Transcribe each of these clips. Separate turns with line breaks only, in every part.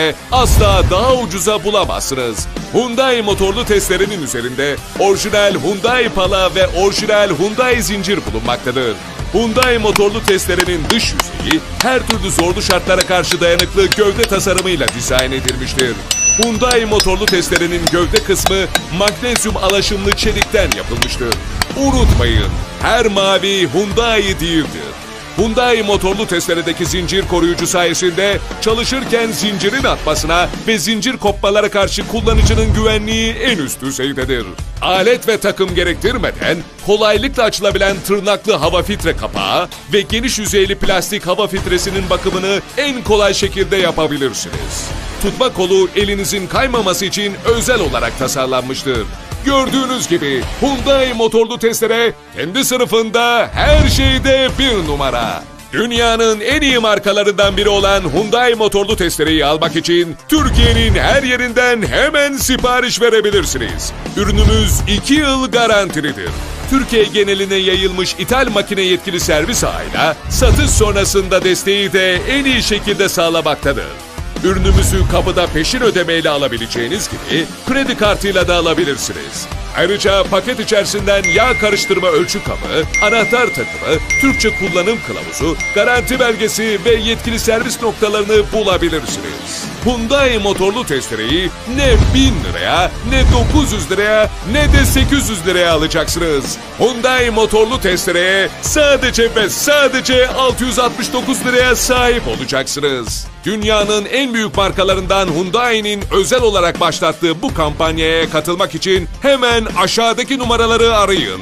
markette asla daha ucuza bulamazsınız. Hyundai motorlu testerenin üzerinde orijinal Hyundai pala ve orijinal Hyundai zincir bulunmaktadır. Hyundai motorlu testerenin dış yüzeyi her türlü zorlu şartlara karşı dayanıklı gövde tasarımıyla dizayn edilmiştir. Hyundai motorlu testerenin gövde kısmı magnezyum alaşımlı çelikten yapılmıştır. Unutmayın, her mavi Hyundai değildir. Hyundai motorlu testeredeki zincir koruyucu sayesinde çalışırken zincirin atmasına ve zincir kopmalara karşı kullanıcının güvenliği en üst düzeydedir. Alet ve takım gerektirmeden kolaylıkla açılabilen tırnaklı hava filtre kapağı ve geniş yüzeyli plastik hava filtresinin bakımını en kolay şekilde yapabilirsiniz. Tutma kolu elinizin kaymaması için özel olarak tasarlanmıştır. Gördüğünüz gibi Hyundai motorlu testere kendi sınıfında her şeyde bir numara. Dünyanın en iyi markalarından biri olan Hyundai motorlu testereyi almak için Türkiye'nin her yerinden hemen sipariş verebilirsiniz. Ürünümüz 2 yıl garantilidir. Türkiye geneline yayılmış ithal makine yetkili servis ağıyla satış sonrasında desteği de en iyi şekilde sağlamaktadır. Ürünümüzü kapıda peşin ödemeyle alabileceğiniz gibi kredi kartıyla da alabilirsiniz. Ayrıca paket içerisinden yağ karıştırma ölçü kabı, anahtar takımı, Türkçe kullanım kılavuzu, garanti belgesi ve yetkili servis noktalarını bulabilirsiniz. Hyundai motorlu testereyi ne 1000 liraya, ne 900 liraya, ne de 800 liraya alacaksınız. Hyundai motorlu testereye sadece ve sadece 669 liraya sahip olacaksınız. Dünyanın en büyük markalarından Hyundai'nin özel olarak başlattığı bu kampanyaya katılmak için hemen aşağıdaki numaraları arayın.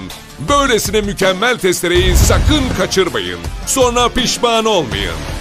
Böylesine mükemmel testereyi sakın kaçırmayın. Sonra pişman olmayın.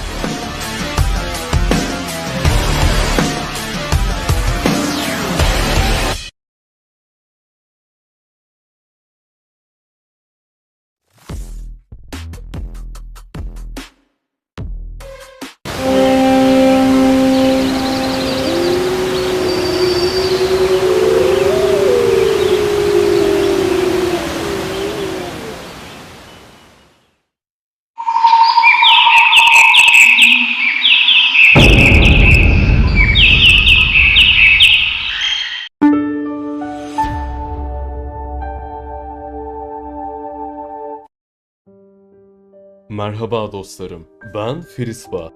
Merhaba dostlarım, ben Firisba.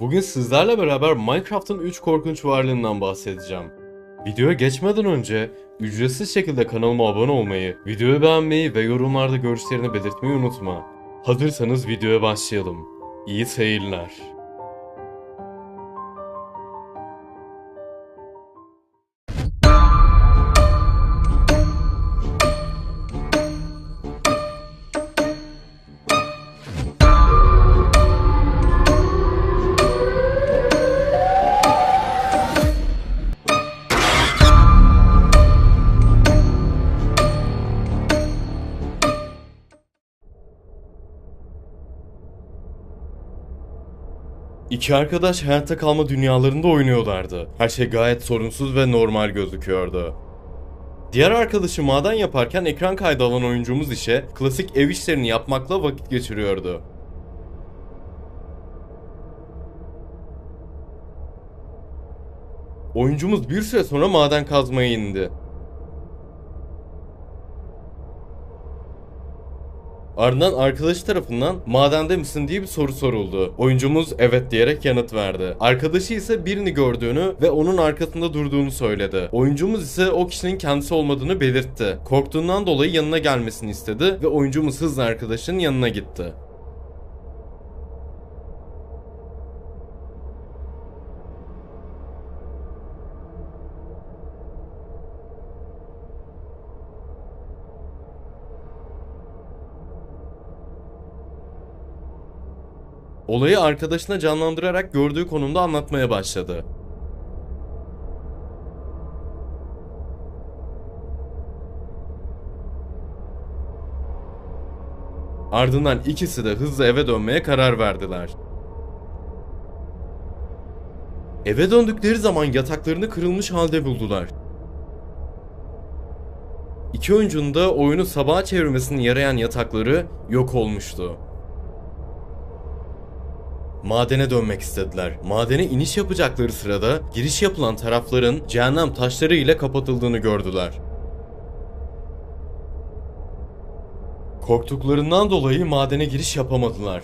Bugün sizlerle beraber Minecraft'ın 3 korkunç varlığından bahsedeceğim. Videoya geçmeden önce ücretsiz şekilde kanalıma abone olmayı, videoyu beğenmeyi ve yorumlarda görüşlerini belirtmeyi unutma. Hazırsanız videoya başlayalım. İyi seyirler. İki arkadaş hayatta kalma dünyalarında oynuyorlardı. Her şey gayet sorunsuz ve normal gözüküyordu. Diğer arkadaşı maden yaparken ekran kaydı alan oyuncumuz ise klasik ev işlerini yapmakla vakit geçiriyordu. Oyuncumuz bir süre sonra maden kazmaya indi. Ardından arkadaşı tarafından madende misin diye bir soru soruldu. Oyuncumuz evet diyerek yanıt verdi. Arkadaşı ise birini gördüğünü ve onun arkasında durduğunu söyledi. Oyuncumuz ise o kişinin kendisi olmadığını belirtti. Korktuğundan dolayı yanına gelmesini istedi ve oyuncumuz hızla arkadaşının yanına gitti. Olayı arkadaşına canlandırarak gördüğü konumda anlatmaya başladı. Ardından ikisi de hızla eve dönmeye karar verdiler. Eve döndükleri zaman yataklarını kırılmış halde buldular. İki oyuncunun da oyunu sabaha çevirmesini yarayan yatakları yok olmuştu. Madene dönmek istediler. Madene iniş yapacakları sırada giriş yapılan tarafların cehennem taşları ile kapatıldığını gördüler. Korktuklarından dolayı madene giriş yapamadılar.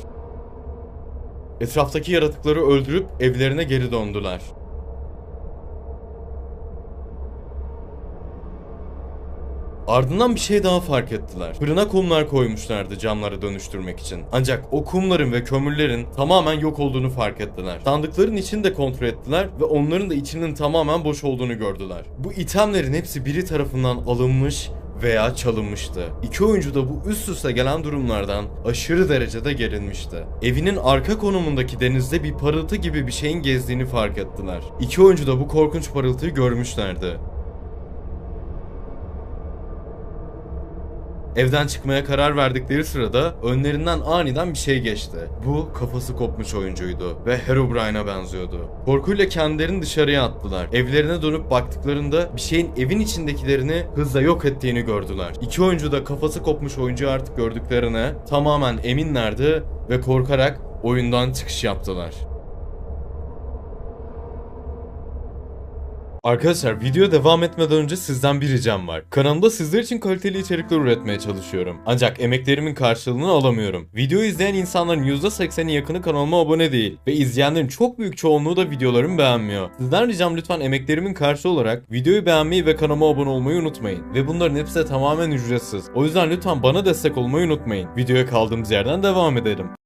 Etraftaki yaratıkları öldürüp evlerine geri döndüler. Ardından bir şey daha fark ettiler. Fırına kumlar koymuşlardı camları dönüştürmek için. Ancak o kumların ve kömürlerin tamamen yok olduğunu fark ettiler. Sandıkların içini de kontrol ettiler ve onların da içinin tamamen boş olduğunu gördüler. Bu itemlerin hepsi biri tarafından alınmış veya çalınmıştı. İki oyuncu da bu üst üste gelen durumlardan aşırı derecede gerilmişti. Evinin arka konumundaki denizde bir parıltı gibi bir şeyin gezdiğini fark ettiler. İki oyuncu da bu korkunç parıltıyı görmüşlerdi. Evden çıkmaya karar verdikleri sırada önlerinden aniden bir şey geçti. Bu kafası kopmuş oyuncuydu ve Herobrine'a benziyordu. Korkuyla kendilerini dışarıya attılar. Evlerine dönüp baktıklarında bir şeyin evin içindekilerini hızla yok ettiğini gördüler. İki oyuncu da kafası kopmuş oyuncuyu artık gördüklerine tamamen eminlerdi ve korkarak oyundan çıkış yaptılar. Arkadaşlar video devam etmeden önce sizden bir ricam var. Kanalımda sizler için kaliteli içerikler üretmeye çalışıyorum. Ancak emeklerimin karşılığını alamıyorum. Videoyu izleyen insanların %80'i yakını kanalıma abone değil ve izleyenlerin çok büyük çoğunluğu da videolarımı beğenmiyor. Sizden ricam lütfen emeklerimin karşılığı olarak videoyu beğenmeyi ve kanalıma abone olmayı unutmayın. Ve bunların hepsi tamamen ücretsiz. O yüzden lütfen bana destek olmayı unutmayın. Videoya kaldığımız yerden devam edelim.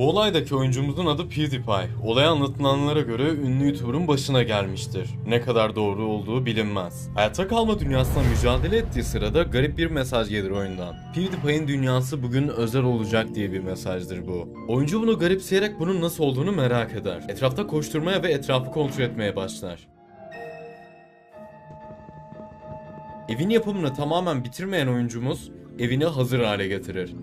Bu olaydaki oyuncumuzun adı PewDiePie. Olay anlatılanlara göre ünlü YouTuber'ın başına gelmiştir. Ne kadar doğru olduğu bilinmez. Hayatta kalma dünyasına mücadele ettiği sırada garip bir mesaj gelir oyundan. PewDiePie'in dünyası bugün özel olacak diye bir mesajdır bu. Oyuncu bunu garipseyerek bunun nasıl olduğunu merak eder. Etrafta koşturmaya ve etrafı kontrol etmeye başlar. Evin yapımını tamamen bitirmeyen oyuncumuz evini hazır hale getirir.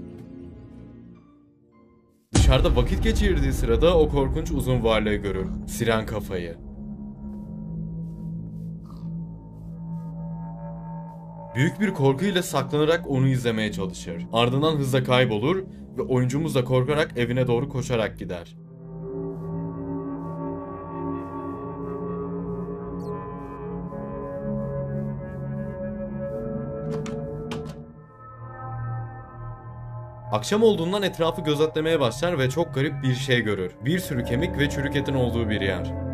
Dışarıda vakit geçirdiği sırada o korkunç uzun varlığı görür. Siren kafayı. Büyük bir korkuyla saklanarak onu izlemeye çalışır. Ardından hızla kaybolur ve oyuncumuz da korkarak evine doğru koşarak gider. Akşam olduğundan etrafı gözetlemeye başlar ve çok garip bir şey görür. Bir sürü kemik ve çürük etin olduğu bir yer.